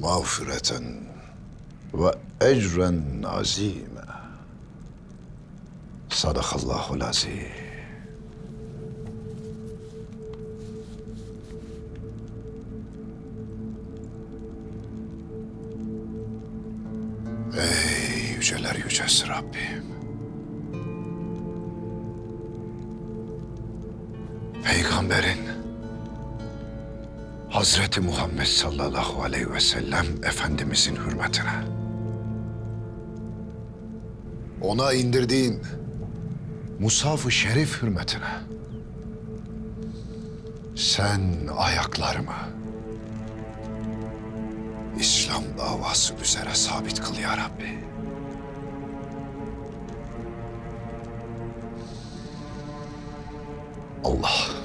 mağfireten ve ecren azime. Sadakallahul azim. Ey yüceler yücesi Rabbim. Peygamberin Hazreti Muhammed sallallahu aleyhi ve sellem Efendimizin hürmetine. Ona indirdiğin Musaf-ı Şerif hürmetine. Sen ayaklarımı İslam davası üzere sabit kıl ya Rabbi. Allah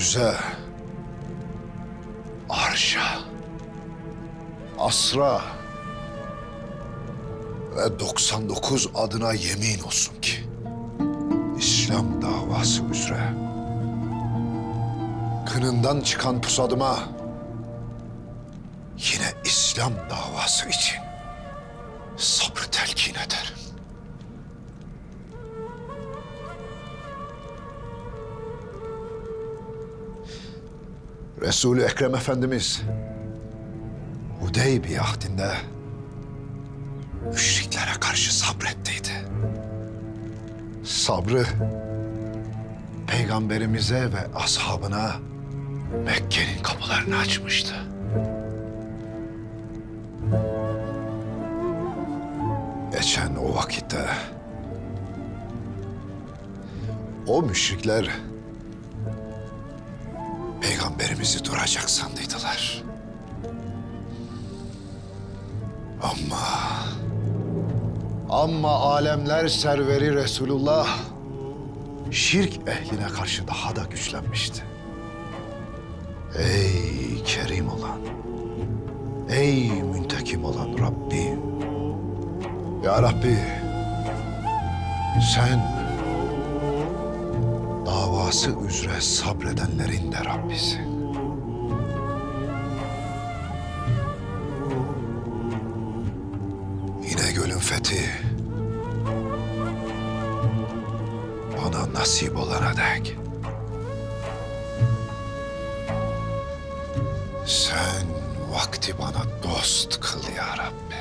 gündüze, arşa, asra. Ve 99 adına yemin olsun ki İslam davası üzere kınından çıkan pusadıma yine İslam davası için sabrı telkin ederim. Resul-i Ekrem Efendimiz Hudeybiye ahdinde müşriklere karşı sabrettiydi. Sabrı peygamberimize ve ashabına Mekke'nin kapılarını açmıştı. Geçen o vakitte o müşrikler peygamberimizi duracak sandıydılar. Ama ama alemler serveri Resulullah şirk ehline karşı daha da güçlenmişti. Ey kerim olan, ey müntekim olan Rabbim. Ya Rabbi, sen davası üzere sabredenlerin de Rabbisin. İnegöl'ün fethi bana nasip olana dek sen vakti bana dost kıl ya Rabbi.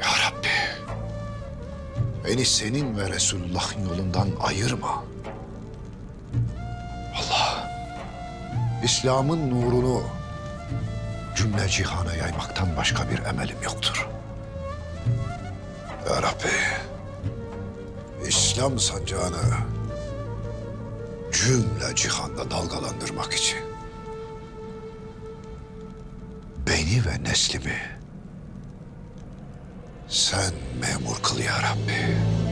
Ya Rabbi beni senin ve Resulullah'ın yolundan ayırma. Allah İslam'ın nurunu cümle cihana yaymaktan başka bir emelim yoktur. Ya Rabbi, İslam sancağını cümle cihanda dalgalandırmak için beni ve neslimi sen memur kıl ya Rabbi.